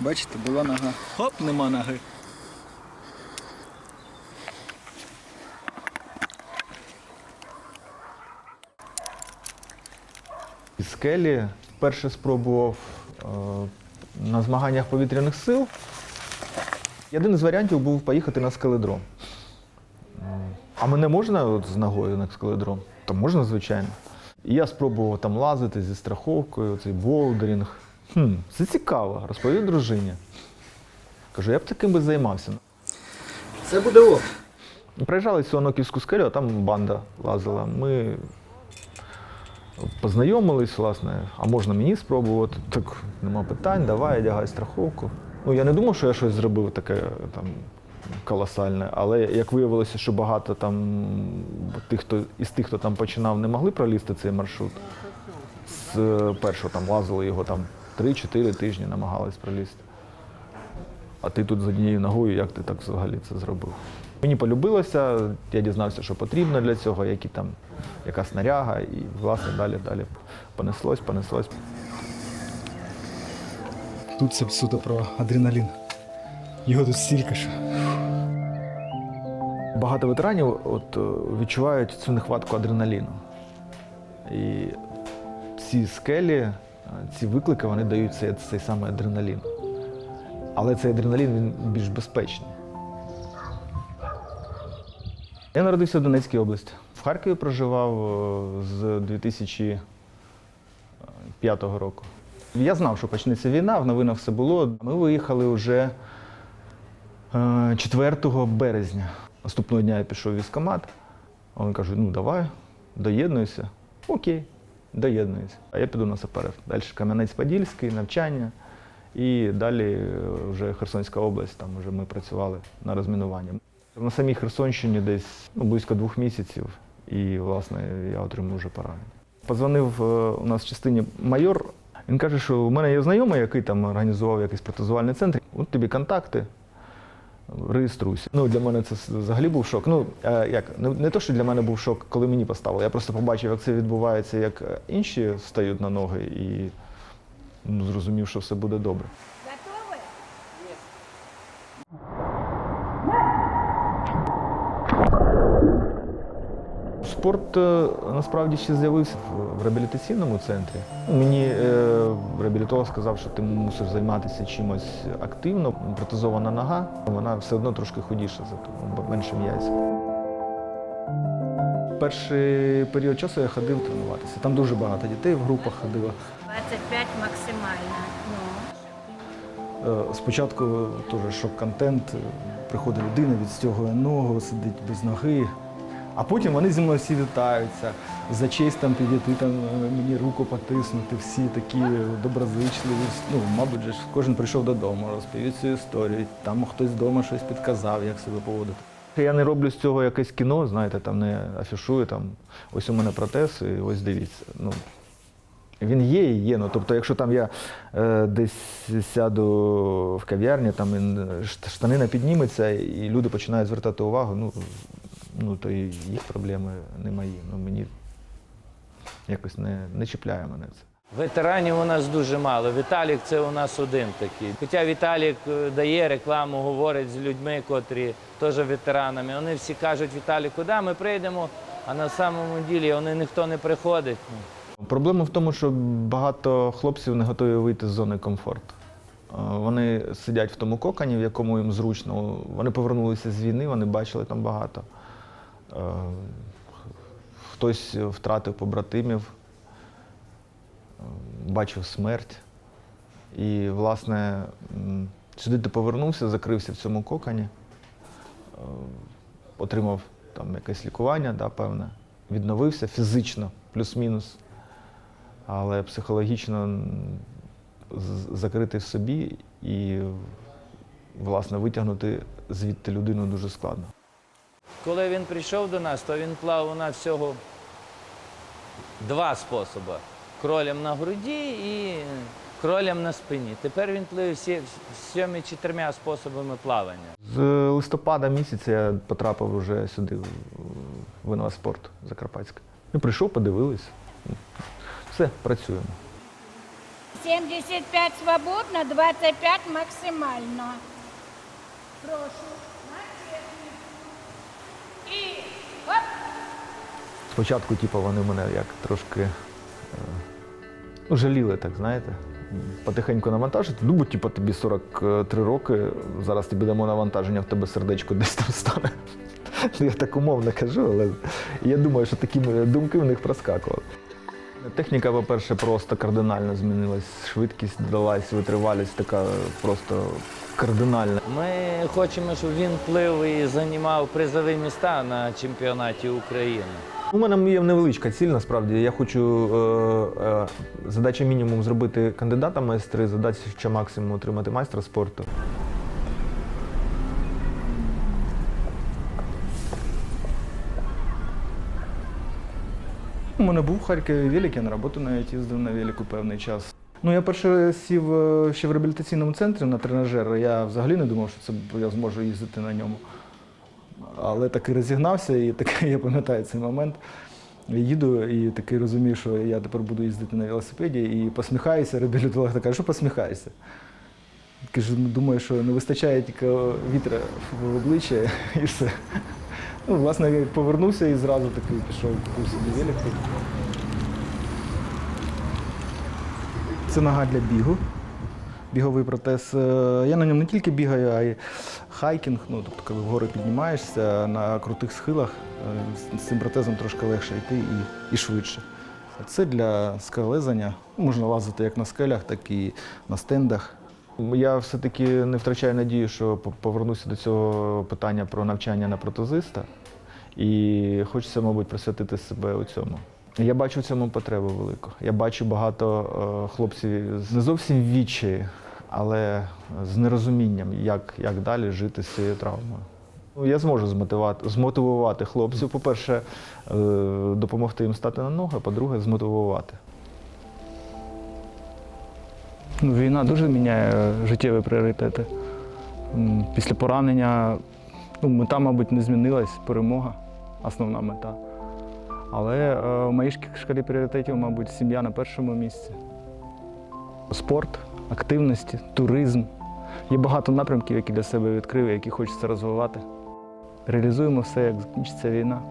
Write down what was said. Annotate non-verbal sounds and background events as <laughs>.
Бачите, була нога. Хоп, нема ноги. Скелі вперше спробував е, на змаганнях повітряних сил. Один із варіантів був поїхати на скеледром. А мене можна от з ногою на скеледром? То можна, звичайно. І я спробував там лазити зі страховкою, цей болдерінг. Хм, це цікаво, розповів дружині. Кажу, я б таким би займався. Це буде ок. Приїжджали цю Оноківську скелю, а там банда лазила. Ми познайомились, власне, а можна мені спробувати? Так, нема питань, давай, одягай страховку. Ну, я не думав, що я щось зробив таке там колосальне, але як виявилося, що багато там тих, хто із тих, хто там починав, не могли пролізти цей маршрут. З першого там лазили його там 3-4 тижні, намагались пролізти. А ти тут з однією ногою, як ти так взагалі це зробив? Мені полюбилося, я дізнався, що потрібно для цього, які там, яка снаряга, і власне далі, далі понеслось, понеслось. Тут це суто про адреналін. Його тут стільки що. Багато ветеранів от, е, відчувають цю нехватку адреналіну. І ці скелі, ці виклики, вони дають цей, цей самий адреналін. Але цей адреналін він більш безпечний. Я народився в Донецькій області. В Харкові проживав е, з 2005 року. Я знав, що почнеться війна, в новинах все було. Ми виїхали вже е, 4 березня. Наступного дня я пішов в військкомат. Він каже, ну давай, доєднуйся. Окей, доєднуюся. А я піду на саперів. Далі Кам'янець-Подільський, навчання. І далі е, вже Херсонська область, там вже ми працювали на розмінуванні. На самій Херсонщині десь ну, близько двох місяців, і, власне, я отримав вже поранення. Позвонив е, у нас в частині майор. Він каже, що у мене є знайомий, який там організував якийсь протезувальний центр. От тобі контакти, реєструйся. Ну, для мене це взагалі був шок. Ну, е, як, не, не то, що для мене був шок, коли мені поставили. Я просто побачив, як це відбувається, як інші стають на ноги, і ну, зрозумів, що все буде добре. Спорт е, насправді ще з'явився в- реабілітаційному центрі. Мені е, реабілітолог сказав, що ти мусиш займатися чимось активно. Протезована нога, вона все одно трошки худіша за ту, менше м'язів. Перший період часу я ходив тренуватися. Там дуже багато дітей в групах ходило. 25 максимально. Ну, Е, Спочатку теж шок-контент. Приходить людина, відстягує ногу, сидить без ноги. А потім вони зі мною всі вітаються. За честь там підійти, там е, мені руку потиснути, всі такі доброзичливі. Ну, мабуть, же кожен прийшов додому, розповів цю історію. Там хтось вдома щось підказав, як себе поводити. Я не роблю з цього якесь кіно, знаєте, там не афішую, там ось у мене протез, і ось дивіться. Ну, він є і є. Ну, тобто, якщо там я е, десь сяду в кав'ярні, там е, штанина підніметься, і люди починають звертати увагу, ну, ну то їх проблеми не мої. Ну, мені якось не, не чіпляє мене це. Ветеранів у нас дуже мало. Віталік це у нас один такий. Хоча Віталік е, дає рекламу, говорить з людьми, котрі теж ветеранами. Вони всі кажуть, Віталік, куди ми прийдемо? А на самому ділі вони ніхто не приходить. Ну, Проблема в тому, що багато хлопців не готові вийти з зони комфорту. Е, Вони сидять в тому кокані, в якому їм зручно. Вони повернулися з війни, вони бачили там багато. Е, Хтось втратив побратимів, е, бачив смерть. І, власне, сюди ти повернувся, закрився в цьому кокані, е, отримав там якесь лікування, да, певне, відновився фізично, плюс-мінус але психологічно м, з- закрити в собі і, власне, витягнути звідти людину дуже складно. Коли він прийшов до нас, то він плав у нас всього два способи: кролем на груді і кролем на спині. Тепер він пливе всі, всіми чотирма способами плавання. З листопада місяця я потрапив вже сюди, в- інваспорт Закарпатський. І прийшов, подивились. Все, працюємо. 75 свободно, 25 максимально. Прошу. На технику. І оп. Спочатку, типу, вони мене як трошки ну, жаліли, так знаєте. Потихеньку навантажити. Ну, типу, тобі 43 роки, зараз тобі дамо навантаження, в тебе сердечко десь там стане. Ну, Я так умовно кажу, але я думаю, що такі думки в них проскакували. Техніка, по-перше, просто кардинально змінилась. Швидкість додалась, витривалість така просто кардинальна. Ми хочемо, щоб він плив і займав призові міста на чемпіонаті України. У мене є невеличка ціль, насправді. Я хочу е, е, задача мінімум зробити кандидата майстри, задача максимум отримати майстра спорту. У мене був в Харкові велик, я на роботу навіть їздив на велику певний час. Ну, я перше сів е, ще в реабілітаційному центрі на тренажер. Я взагалі не думав, що це я зможу їздити на ньому. Але таки розігнався, і таки <laughs> я пам'ятаю цей момент. Їду і такий розумію, що я тепер буду їздити на велосипеді і посміхаюся. Реабілітолог така, що посміхаєшся? Кажу, ну, думаю, що не вистачає тільки вітра в обличчя <laughs> і все. Ну, власне, повернувся і зразу такий пішов, купив собі велик. Це нога для бігу. Біговий протез. Е, Я на ньому не тільки бігаю, а й хайкінг. Ну, тобто, коли вгору піднімаєшся на крутих схилах, е, з цим протезом трошки легше йти і, і швидше. Це для скелезання. Можна лазити як на скелях, так і на стендах. Я все-таки не втрачаю надію, що повернуся до цього питання про навчання на протезиста. І хочеться, мабуть, присвятити себе у цьому. Я бачу в цьому потребу велику. Я бачу багато е, хлопців не зовсім відчаї, але з нерозумінням, як, як далі жити з цією травмою. Ну, Я зможу змотивувати, змотивувати хлопців. По-перше, е, допомогти їм стати на ноги, а по-друге, змотивувати. Ну, війна дуже міняє життєві пріоритети. Після поранення ну, мета, мабуть, не змінилась, перемога основна мета. Але е, в моїй шкалі пріоритетів, мабуть, сім'я на першому місці. Спорт, активності, туризм. Є багато напрямків, які для себе відкрив, які хочеться розвивати. Реалізуємо все, як закінчиться війна.